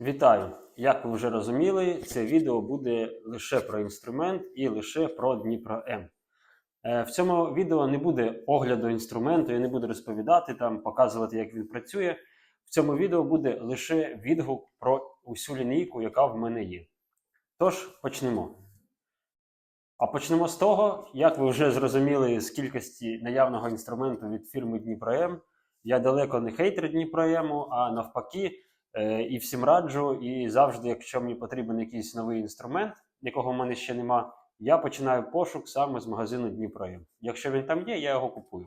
Вітаю! Як ви вже розуміли, це відео буде лише про інструмент і лише про Дніпро М. Е, В цьому відео не буде огляду інструменту, я не буду розповідати там, показувати, як він працює. В цьому відео буде лише відгук про усю лінійку, яка в мене є. Тож почнемо. А почнемо з того, як ви вже зрозуміли з кількості наявного інструменту від фірми Дніпро М. Я далеко не хейтер Дніпро М, а навпаки. Е, і всім раджу, і завжди, якщо мені потрібен якийсь новий інструмент, якого в мене ще нема, я починаю пошук саме з магазину Дніпроєм. Якщо він там є, я його купую.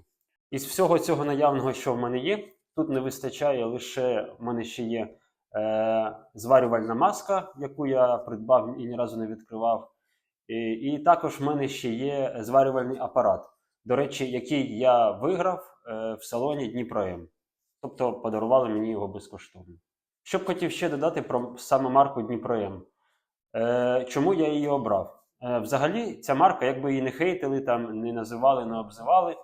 Із всього цього наявного, що в мене є, тут не вистачає лише в мене ще є е, зварювальна маска, яку я придбав і ні разу не відкривав. І, і також в мене ще є зварювальний апарат, до речі, який я виграв е, в салоні Дніпроєм. Тобто подарували мені його безкоштовно. Що б хотів ще додати про саме марку Дніпром. Е, чому я її обрав? Е, взагалі, ця марка, якби її не хейтили, там, не називали, не обзивали,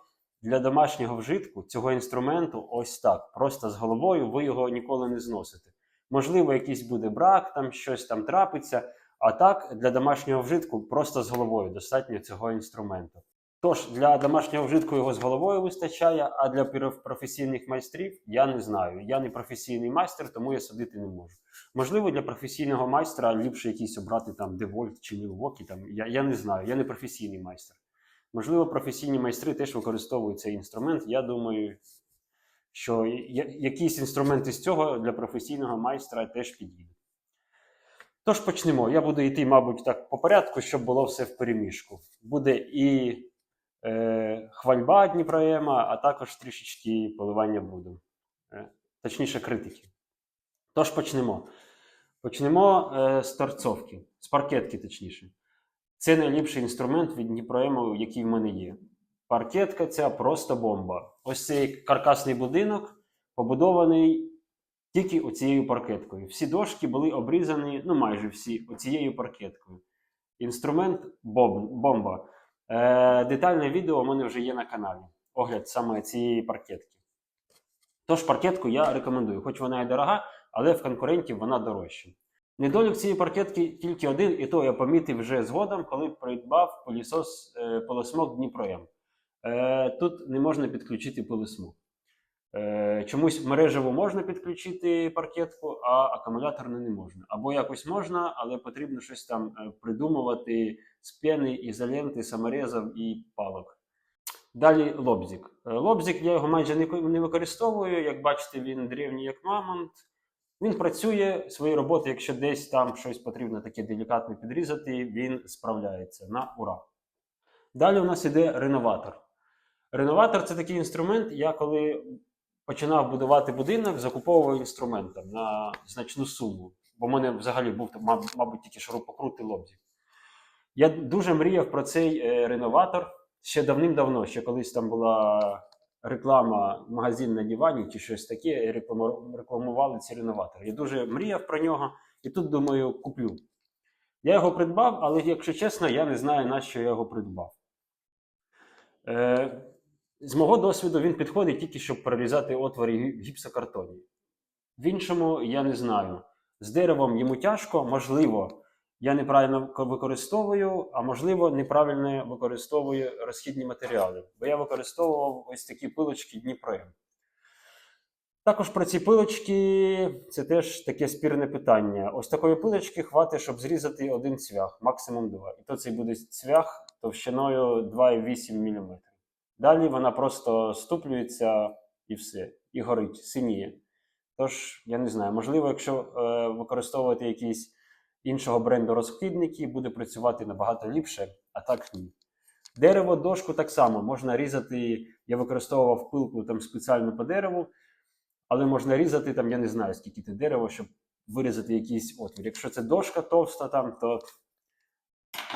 для домашнього вжитку цього інструменту ось так. Просто з головою ви його ніколи не зносите. Можливо, якийсь буде брак, там щось там трапиться. А так, для домашнього вжитку просто з головою достатньо цього інструменту. Тож для домашнього вжитку його з головою вистачає, а для професійних майстрів я не знаю. Я не професійний майстер, тому я судити не можу. Можливо, для професійного майстра ліпше якийсь обрати там Девольт чи Milwaukee, там я, я не знаю, я не професійний майстер. Можливо, професійні майстри теж використовують цей інструмент. Я думаю, що я- якісь інструменти з цього для професійного майстра теж підійдуть. Тож почнемо. Я буду йти, мабуть, так по порядку, щоб було все в переміжку. Буде і е, хвальба Дніпроєма, а також трішечки поливання буду. Е, точніше, критики. Тож почнемо. Почнемо е, з торцовки, з паркетки, точніше. Це найліпший інструмент від Дніпроєму, який в мене є. Паркетка ця просто бомба. Ось цей каркасний будинок побудований тільки оцією паркеткою. Всі дошки були обрізані, ну майже всі, оцією паркеткою. Інструмент бомба. Е, детальне відео у мене вже є на каналі. Огляд саме цієї паркетки. Тож паркетку я рекомендую, хоч вона і дорога, але в конкурентів вона дорожча. Недолік цієї паркетки тільки один, і то я помітив вже згодом, коли придбав е, полосмок Дніпроєм. Е, тут не можна підключити пилосмок. Е, чомусь мережево можна підключити паркетку, а акумуляторну не можна. Або якось можна, але потрібно щось там е, придумувати з пени, ізоленти, саморезів і палок. Далі лобзик. Е, Лобзик я його майже не використовую. Як бачите, він древній як мамонт. Він працює свої роботи, якщо десь там щось потрібно таке делікатне підрізати, він справляється на ура. Далі у нас іде реноватор. Реноватор це такий інструмент. Я коли починав будувати будинок, закуповував інструмент на значну суму. Бо в мене взагалі був мабуть, тільки шурупокрут і лобзик. Я дуже мріяв про цей е, реноватор ще давним-давно, ще колись там була реклама магазин на дивані чи щось таке, рекламували ці реноватори. Я дуже мріяв про нього і тут думаю, куплю. Я його придбав, але якщо чесно, я не знаю, на що я його придбав. Е, з мого досвіду він підходить тільки, щоб прорізати отвори гіпсокартоні. В іншому я не знаю. З деревом йому тяжко, можливо, я неправильно використовую, а можливо, неправильно використовую розхідні матеріали. Бо я використовував ось такі пилочки Дніпром. Також про ці пилочки це теж таке спірне питання. Ось такої пилочки хватить, щоб зрізати один цвях, максимум два. І то цей буде цвях товщиною 2,8 мм. Далі вона просто ступлюється і все, і горить, синіє. Тож, я не знаю, можливо, якщо е, використовувати якісь іншого бренду розхідники, буде працювати набагато ліпше, а так ні. Дерево, дошку так само можна різати. Я використовував пилку там спеціально по дереву, але можна різати там, я не знаю, скільки це дерево, щоб вирізати якийсь отвір. Якщо це дошка товста, там, то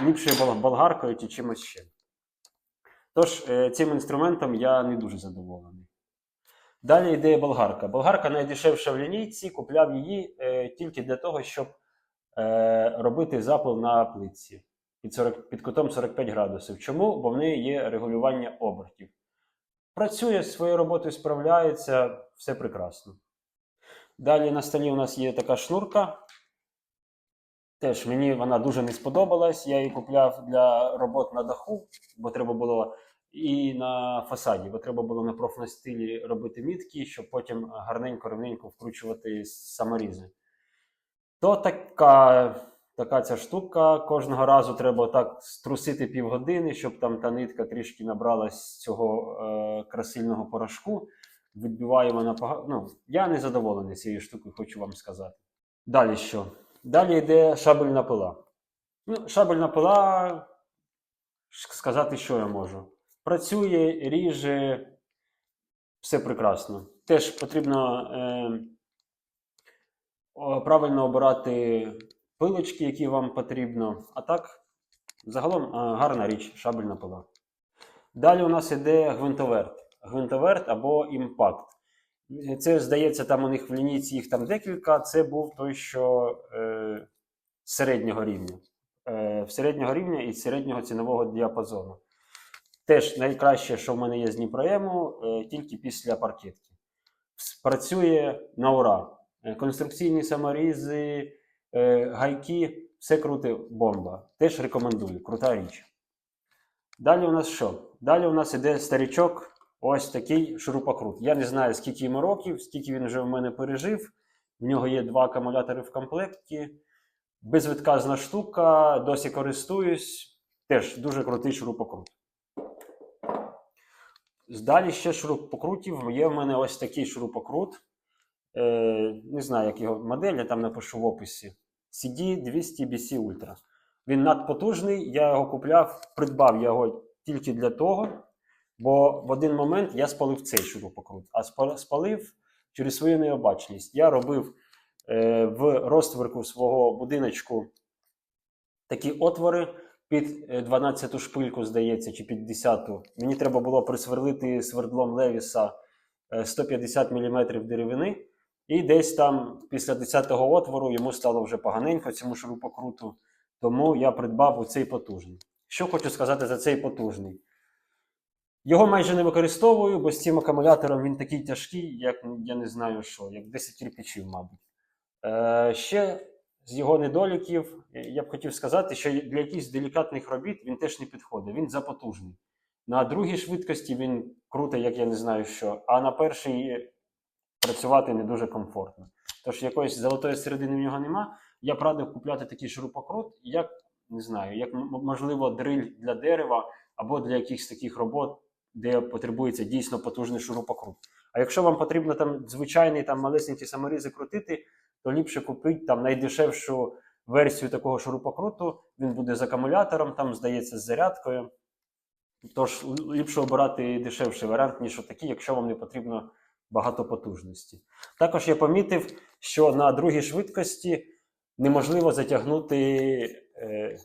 ліпше болгаркою чи чимось ще. Тож, е, цим інструментом я не дуже задоволений. Далі йде болгарка. Болгарка найдешевша в лінійці, купляв її е, тільки для того, щоб е, робити запил на плитці під, 40, під кутом 45 градусів. Чому? Бо в неї є регулювання обертів. Працює своєю роботою, справляється, все прекрасно. Далі на столі у нас є така шнурка. Теж мені вона дуже не сподобалась. Я її купляв для робот на даху, бо треба було і на фасаді, бо треба було на профнастилі робити мітки, щоб потім гарненько-рівненько вкручувати саморізи. То така, така ця штука. Кожного разу треба так струсити півгодини, щоб там та нитка трішки набралась цього е, красильного порошку. Відбиває вона погано. Ну, я не задоволений цією штукою, хочу вам сказати. Далі що? Далі йде шабельна пила. Ну, шабельна пила, сказати, що я можу. Працює, ріже, все прекрасно. Теж потрібно е, правильно обирати пилочки, які вам потрібно. А так, загалом е, гарна річ, шабельна пила. Далі у нас іде гвинтоверт. Гвинтоверт або імпакт. Це, здається, там у них в лінійці їх там декілька. Це був той, що е, середнього рівня. Е, середнього рівня і середнього цінового діапазону. Теж найкраще, що в мене є з Дніпроему, е, тільки після паркетки. Працює на ура. Е, Конструкційні саморізи, е, гайки, все круте бомба. Теж рекомендую, крута річ. Далі у нас що? Далі у нас іде старічок, ось такий шурупокрут. Я не знаю, скільки йому років, скільки він вже в мене пережив. В нього є два акумулятори в комплекті. Безвідказна штука, досі користуюсь. Теж дуже крутий шурупокрут. Далі ще шурупокрутів. Є в мене ось такий шурупокрут. Е, не знаю, як його модель, я там напишу в описі. CD200 BC Ultra. Він надпотужний, я його купляв, придбав його тільки для того, бо в один момент я спалив цей шурупокрут, а спалив через свою необачність. Я робив е, в розтворку свого будиночку такі отвори під е, 12-ту шпильку, здається, чи під 10-ту. Мені треба було присверлити свердлом Левіса е, 150 мм деревини. І десь там після 10-го отвору йому стало вже поганенько цьому шурупокруту. Тому я придбав оцей потужний. Що хочу сказати за цей потужний? Його майже не використовую, бо з цим акумулятором він такий тяжкий, як я не знаю що, як 10 кирпичів, мабуть. Е, ще з його недоліків, е, я б хотів сказати, що для якихось делікатних робіт він теж не підходить. Він запотужний. На другій швидкості він крутий, як я не знаю що, а на першій працювати не дуже комфортно. Тож якоїсь золотої середини в нього нема. Я б радив купляти такий шурупокрут, як не знаю, як можливо дриль для дерева або для якихось таких робот, де потребується дійсно потужний шурупокрут. А якщо вам потрібно там звичайний там малесенькі саморізи крутити, то ліпше купити там найдешевшу версію такого шурупокруту. Він буде з акумулятором, там здається з зарядкою. Тож ліпше обирати дешевший варіант, ніж отакий, якщо вам не потрібно багато потужності. Також я помітив, що на другій швидкості неможливо затягнути, е,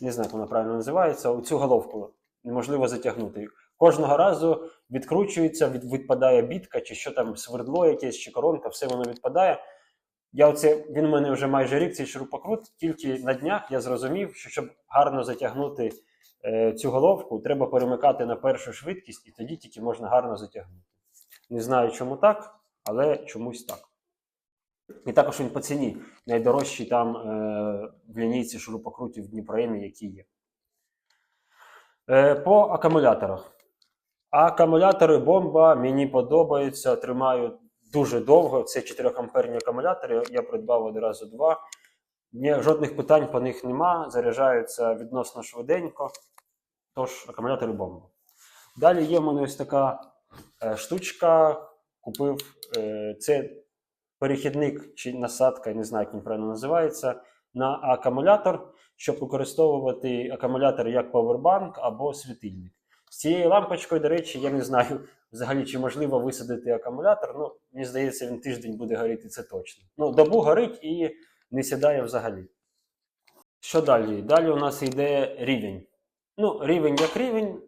не знаю, як вона правильно називається, цю головку неможливо затягнути. Кожного разу відкручується, від, відпадає бітка, чи що там свердло якесь, чи коронка, все воно відпадає. Я оце, він у мене вже майже рік цей шурупокрут, тільки на днях я зрозумів, що щоб гарно затягнути е, цю головку, треба перемикати на першу швидкість, і тоді тільки можна гарно затягнути. Не знаю, чому так, але чомусь так. І також він по ціні найдорожчий там е, в лінійці шурупокрутів в Дніпроємі, які є. Е, по акумуляторах. Акумулятори бомба мені подобаються, тримаю дуже довго. Це 4 амперні акумулятори. Я придбав одразу два. Ні, жодних питань по них нема. Заряджаються відносно швиденько. Тож, акумулятори бомба. Далі є в мене ось така е, штучка. Купив е, це перехідник чи насадка, не знаю, як він правильно називається, на акумулятор, щоб використовувати акумулятор як повербанк або світильник. З цією лампочкою, до речі, я не знаю взагалі, чи можливо висадити акумулятор. Ну, мені здається, він тиждень буде горіти, це точно. Ну, добу горить і не сідає взагалі. Що далі? Далі у нас йде рівень. Ну, рівень як рівень.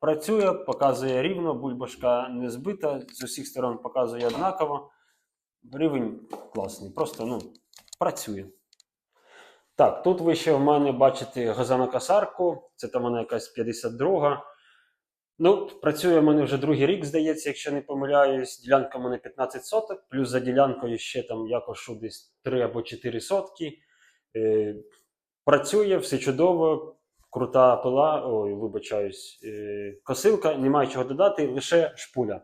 Працює, показує рівно, бульбашка не збита, з усіх сторон показує однаково. Рівень класний, просто ну, працює. Так, тут ви ще в мене бачите газонокосарку. Це там вона якась 52. Ну, працює в мене вже другий рік, здається, якщо не помиляюсь. Ділянка в мене 15 соток, плюс за ділянкою ще там я кошу десь 3 або 4 сотки. Е, працює, все чудово, крута пила, ой, вибачаюсь, е, косилка, немає чого додати, лише шпуля.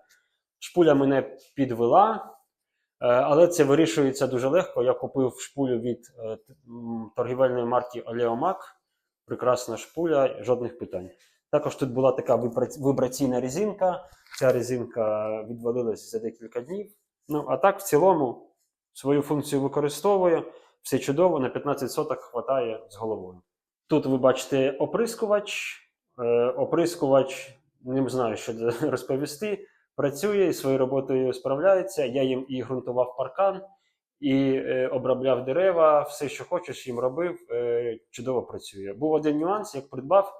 Шпуля мене підвела, е, але це вирішується дуже легко. Я купив шпулю від е, торгівельної марки Олеомак. Прекрасна шпуля, жодних питань. Також тут була така вибраційна резинка. Ця резинка відвалилась за декілька днів. Ну, а так, в цілому, свою функцію використовує. Все чудово, на 15 соток хватає з головою. Тут ви бачите оприскувач. Е, оприскувач, не знаю, що розповісти. Працює і своєю роботою справляється. Я їм і ґрунтував паркан, і е, обробляв дерева, все, що хочеш, їм робив. Е, чудово працює. Був один нюанс, як придбав,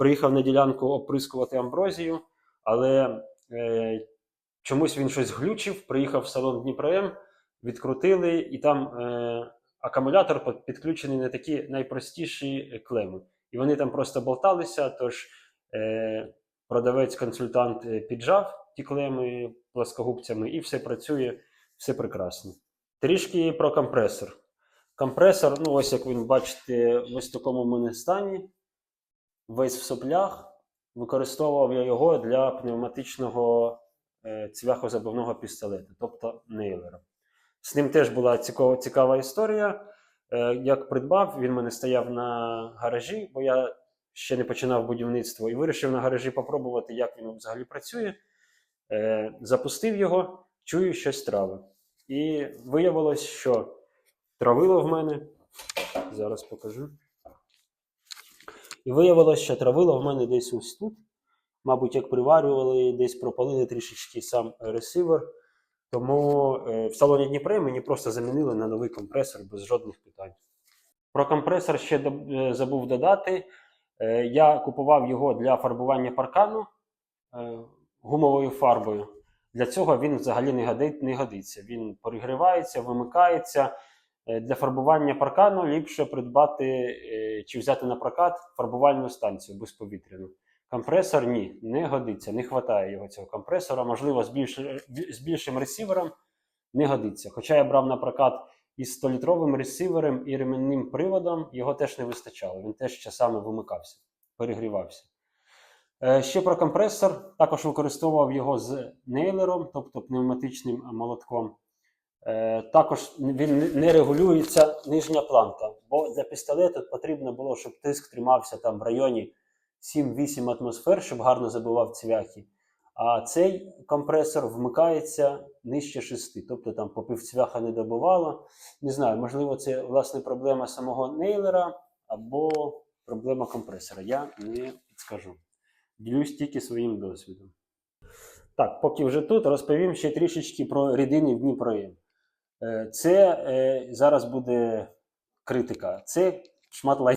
приїхав на ділянку оприскувати амброзію, але е, чомусь він щось глючив. Приїхав в салон Дніпром, відкрутили, і там е, акумулятор підключений на такі найпростіші е, клеми. І вони там просто болталися. Тож е, продавець-консультант е, піджав ті клеми плоскогубцями, і все працює, все прекрасно. Трішки про компресор. Компресор, ну ось як ви бачите, в ось такому мене стані, весь в соплях. Використовував я його для пневматичного е, цвяхозабивного пістолета, тобто нейлера. З ним теж була цікава, історія. Е, як придбав, він мене стояв на гаражі, бо я ще не починав будівництво і вирішив на гаражі попробувати, як він взагалі працює. Е, запустив його, чую, щось трави. І виявилось, що травило в мене. Зараз покажу. І виявилось, що травило в мене десь ось тут. Мабуть, як приварювали, десь пропалили трішечки сам ресивер. Тому е, в салоні Дніпре мені просто замінили на новий компресор без жодних питань. Про компресор ще е, забув додати. Е, Я купував його для фарбування паркану гумовою фарбою. Для цього він взагалі не годиться. Він перегрівається, вимикається. Е, Для фарбування паркану ліпше придбати е, чи взяти на прокат фарбувальну станцію безповітряну. Компресор ні, не годиться, не вистачає його цього компресора. Можливо, з, більш, з більшим ресівером не годиться. Хоча я брав на прокат із 100-літровим ресівером і ременним приводом, його теж не вистачало. Він теж часами вимикався, перегрівався. Е, Ще про компресор. Також використовував його з нейлером, тобто пневматичним молотком. Е, Також він не- регулюється нижня планка, бо для пістолету потрібно було, щоб тиск тримався там в районі 7-8 атмосфер, щоб гарно забивав цвяхи. А цей компресор вмикається нижче 6, тобто там попив цвяха не добивало. Не знаю, можливо, це власне проблема самого нейлера або проблема компресора. Я не підскажу. Ділюсь тільки своїм досвідом. Так, поки вже тут, розповім ще трішечки про рідини в Дніпроєм. Е, Це е, зараз буде критика. Це шмат лай.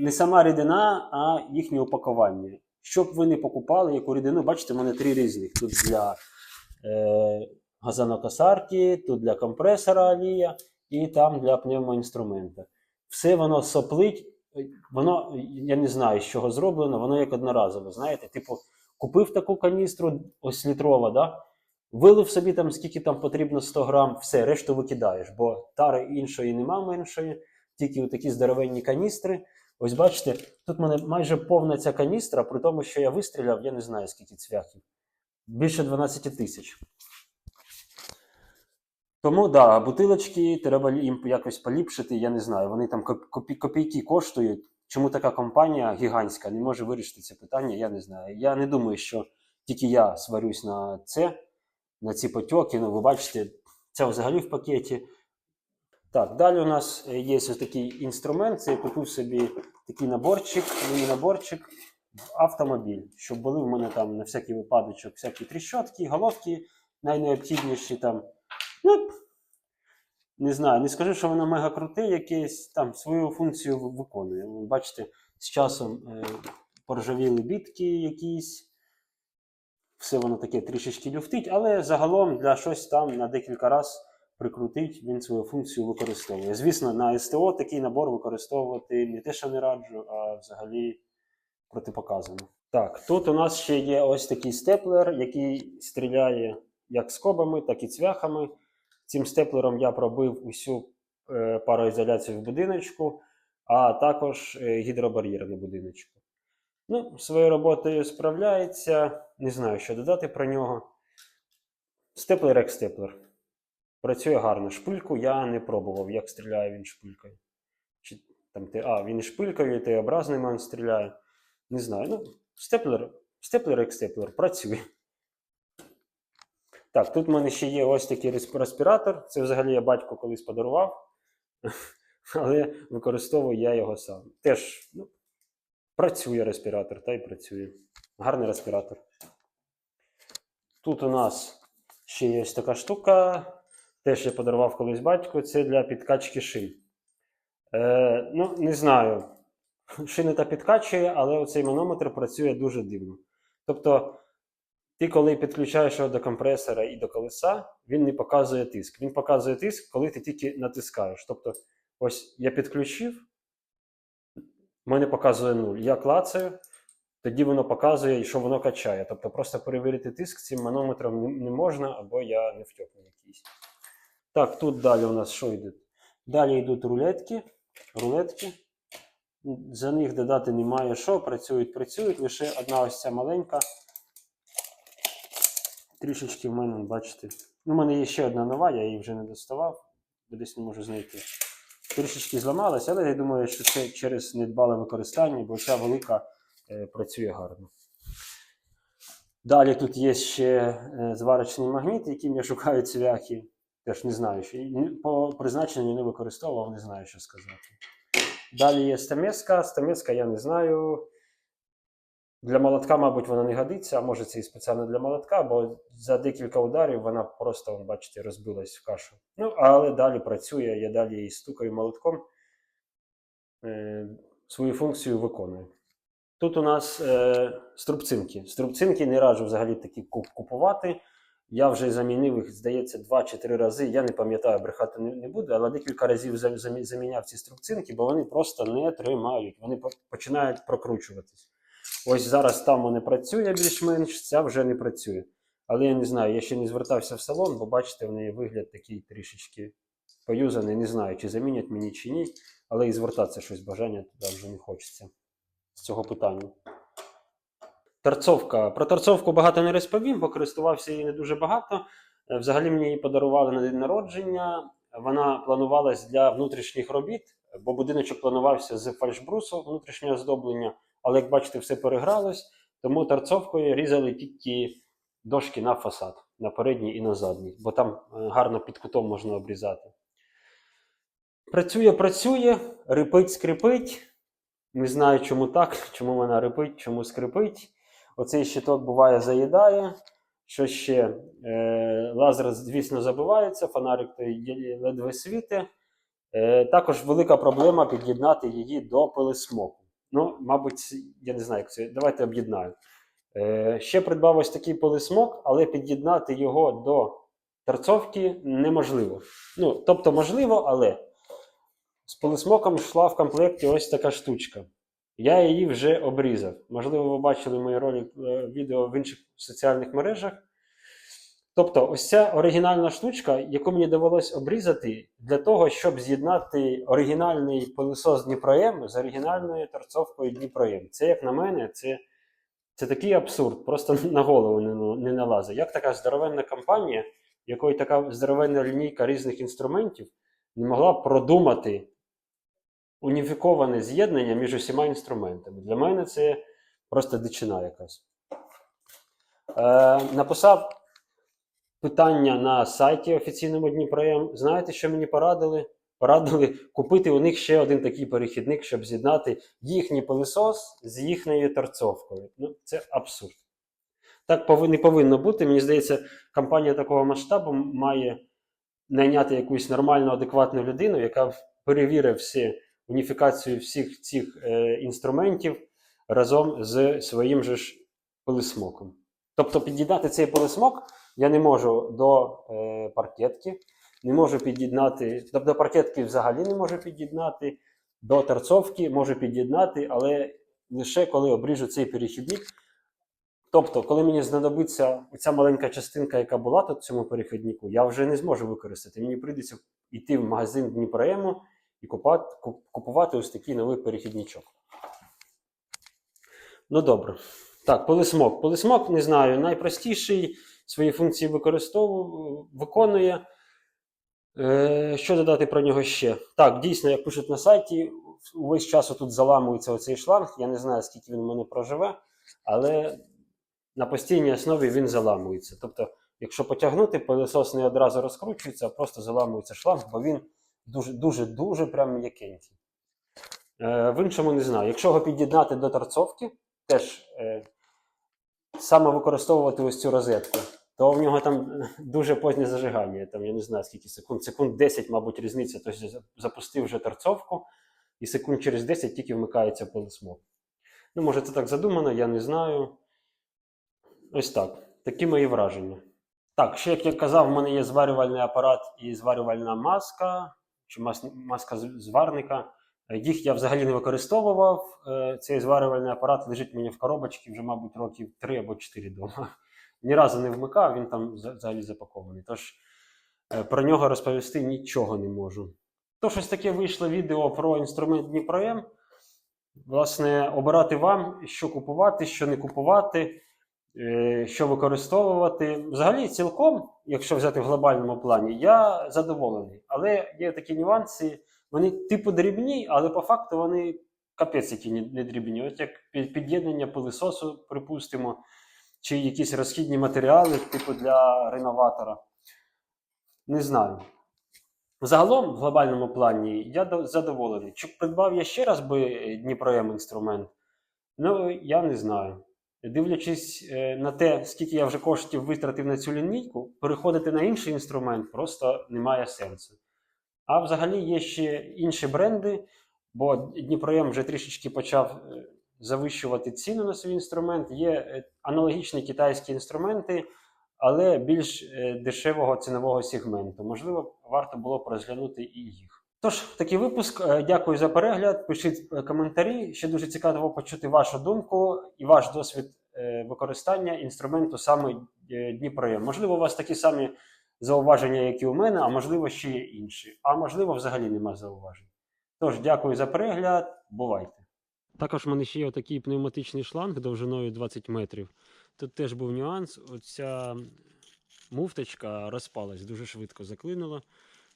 Не сама рідина, а їхнє упакування. Щоб ви не покупали яку рідину, бачите, в мене три різних. Тут для е, газонокосарки, тут для компресора олія і там для пневмоінструмента. Все воно соплить, воно, я не знаю, з чого зроблено, воно як одноразове. Знаєте, типу, купив таку каністру, ось літрова, да? Вилив собі там, скільки там потрібно 100 грам, все, решту викидаєш, бо тари іншої нема меншої, тільки такі здоровенні каністри. Ось бачите, тут в мене майже повна ця каністра, при тому, що я вистріляв, я не знаю скільки цвяхів. Більше 12 тисяч. Тому да, бутилочки треба їм якось поліпшити. Я не знаю. Вони там коп- копійки коштують. Чому така компанія гігантська не може вирішити це питання? Я не знаю. Я не думаю, що тільки я сварюсь на це, на ці потьоки. Ну, ви бачите, це взагалі в пакеті. Так, далі у нас е, є ось такий інструмент. Це я купив собі такий наборчик, міні-наборчик в автомобіль, щоб були в мене там на всякий випадочок всякі тріщотки, головки найнеобхідніші там. Ну, не знаю, не скажу, що воно мега круте, якесь там свою функцію виконує. Ви бачите, з часом е, поржавіли бітки якісь. Все воно таке трішечки люфтить, але загалом для щось там на декілька разів прикрутить, він свою функцію використовує. Звісно, на СТО такий набор використовувати не те, що не раджу, а взагалі протипоказано. Так, тут у нас ще є ось такий степлер, який стріляє як скобами, так і цвяхами. Цим степлером я пробив усю е, пароізоляцію в будиночку, а також е, гідробар'єр на будиночку. Ну, своєю роботою справляється. Не знаю, що додати про нього. Степлер як степлер. Працює гарно. Шпильку я не пробував, як стріляє він шпилькою. Чи, там, те- а, він і шпилькою, і Т-образним він стріляє. Не знаю. Ну, степлер, степлер як степлер, працює. Так, тут в мене ще є ось такий респіратор. Це взагалі я батько колись подарував, але використовую я його сам. Теж ну, працює респіратор, та й працює. Гарний респіратор. Тут у нас ще є ось така штука. Теж я подарував колись батьку. Це для підкачки шин. Е, ну, не знаю. Шини та підкачує, але оцей манометр працює дуже дивно. Тобто, ти, коли підключаєш його до компресора і до колеса, він не показує тиск. Він показує тиск, коли ти тільки натискаєш. Тобто, ось я підключив, в мене показує 0. Я клацаю, тоді воно показує, що воно качає. Тобто, просто перевірити тиск цим манометром не, можна, або я не втьопну якийсь. Так, тут далі у нас що йде? Далі йдуть рулетки. Рулетки. За них додати немає що, працюють, працюють. Лише одна ось ця маленька. Трішечки в мене, бачите. Ну, у мене є ще одна нова, я її вже не доставав, десь не можу знайти. Трішечки зламалася, але я думаю, що це через недбале використання, бо ця велика е, працює гарно. Далі тут є ще е, зварочний магніт, яким я шукаю цвяхи. Теж не знаю, що по призначенню не використовував, не знаю, що сказати. Далі є стамеска. Стамеска я не знаю. Для молотка, мабуть, вона не годиться, а може це і спеціально для молотка, бо за декілька ударів вона просто, бачите, розбилась в кашу. Ну, але далі працює, я далі її стукаю молотком, е, свою функцію виконую. Тут у нас е, струбцинки. Струбцинки не раджу взагалі такі куп- купувати. Я вже замінив їх, здається, два чи три рази. Я не пам'ятаю, брехати не буду, але декілька разів заміняв ці струбцинки, бо вони просто не тримають. Вони починають прокручуватись. Ось зараз там вони працює більш-менш, ця вже не працює. Але я не знаю, я ще не звертався в салон, бо бачите, в неї вигляд такий трішечки поюзаний. Не знаю, чи замінять мені чи ні, але і звертатися щось бажання туди вже не хочеться з цього питання. Торцовка. Про торцовку багато не розповім, бо користувався її не дуже багато. Е, Взагалі мені її подарували на день народження. Вона планувалась для внутрішніх робіт, бо будиночок планувався з фальшбрусу внутрішнього оздоблення. Але як бачите, все перегралось, тому торцовкою різали тільки дошки на фасад, на передній і на задній, бо там е, гарно під кутом можна обрізати. Працює, працює, рипить, скрипить. Не знаю, чому так, чому вона рипить, чому скрипить. Оцей щиток буває заїдає. Що ще? Е, лазер, звісно, забивається, фонарик той ледве світи. Е, також велика проблема під'єднати її до пилисмоку. Ну, мабуть, я не знаю, як це. Давайте об'єднаю. Е, ще придбав ось такий пилисмок, але під'єднати його до торцовки неможливо. Ну, тобто, можливо, але з пилисмоком йшла в комплекті ось така штучка. Я її вже обрізав. Можливо, ви бачили мої ролик, е, відео в інших соціальних мережах. Тобто, ось ця оригінальна штучка, яку мені довелось обрізати для того, щоб з'єднати оригінальний пилисос Дніпром з оригінальною торцовкою Дніпром. Це, як на мене, це, це такий абсурд, просто на голову не, не налазить. Як така здоровенна компанія, якої така здоровенна лінійка різних інструментів, не могла продумати уніфіковане з'єднання між усіма інструментами. Для мене це просто дичина якась. Е, написав питання на сайті офіційному Дніпром. Знаєте, що мені порадили? Порадили купити у них ще один такий перехідник, щоб з'єднати їхній пилисос з їхньою торцовкою. Ну, це абсурд. Так не повинно бути. Мені здається, компанія такого масштабу має найняти якусь нормальну, адекватну людину, яка перевірить всі уніфікацію всіх цих е, інструментів разом з своїм же ж пилисмоком. Тобто під'єднати цей пилисмок я не можу до е, паркетки, не можу під'єднати, тобто до паркетки взагалі не можу під'єднати, до торцовки можу під'єднати, але лише коли обріжу цей перехідник, Тобто, коли мені знадобиться ця маленька частинка, яка була тут в цьому перехіднику, я вже не зможу використати. Мені прийдеться йти в магазин Дніпроему і купувати, купувати ось такий новий перехідничок. Ну добре. Так, полисмок. Полисмок, не знаю, найпростіший, свої функції використовує, виконує. Е, що додати про нього ще? Так, дійсно, як пишуть на сайті, увесь час тут заламується оцей шланг. Я не знаю, скільки він у мене проживе, але на постійній основі він заламується. Тобто, якщо потягнути, пилосос не одразу розкручується, а просто заламується шланг, бо він дуже-дуже-дуже прям м'якенький. Е, в іншому не знаю. Якщо його під'єднати до торцовки, теж е, саме використовувати ось цю розетку, то в нього там е, дуже позднє зажигання. Там я не знаю скільки секунд, секунд 10, мабуть, різниця. Тобто запустив вже торцовку, і секунд через 10 тільки вмикається пилосмок. Ну, може, це так задумано, я не знаю. Ось так. Такі мої враження. Так, ще як я казав, в мене є зварювальний апарат і зварювальна маска, чи мас- маска зварника. Е, Їх я взагалі не використовував. Е, Цей зварювальний апарат лежить мені в коробочці вже, мабуть, років 3 або 4 вдома. Ні разу не вмикав, він там взагалі запакований. Тож е, про нього розповісти нічого не можу. То щось таке вийшло відео про інструмент Дніпром. Власне, обирати вам, що купувати, що не купувати, е, що використовувати. Взагалі, цілком, якщо взяти в глобальному плані, я задоволений. Але є такі нюанси, вони типу дрібні, але по факту вони капець які не дрібні. От як під'єднання пилисосу, припустимо, чи якісь розхідні матеріали, типу для реноватора. Не знаю. Загалом, в глобальному плані, я задоволений. Чи придбав я ще раз би Дніпром інструмент? Ну, я не знаю. Дивлячись е, на те, скільки я вже коштів витратив на цю лінійку, переходити на інший інструмент просто немає сенсу. А взагалі є ще інші бренди, бо Дніпром вже трішечки почав е, завищувати ціну на свій інструмент. Є е, аналогічні китайські інструменти, але більш е, дешевого цінового сегменту. Можливо, варто було б розглянути і їх. Тож, такий випуск. Е, Дякую за перегляд. Пишіть коментарі. Ще дуже цікаво почути вашу думку і ваш досвід використання інструменту саме Дніпром. Можливо, у вас такі самі зауваження, як і у мене, а можливо, ще є інші. А можливо, взагалі нема зауважень. Тож, дякую за перегляд. Бувайте. Також в мене ще є такий пневматичний шланг довжиною 20 метрів. Тут теж був нюанс. Оця муфточка розпалась, дуже швидко заклинула.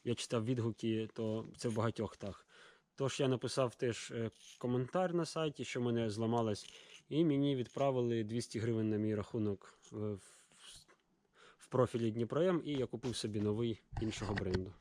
Я читав відгуки, то це в багатьох так. Тож я написав теж е, коментар на сайті, що мене зламалось, і мені відправили 200 гривень на мій рахунок е, в, профілі Дніпром, і я купив собі новий іншого бренду.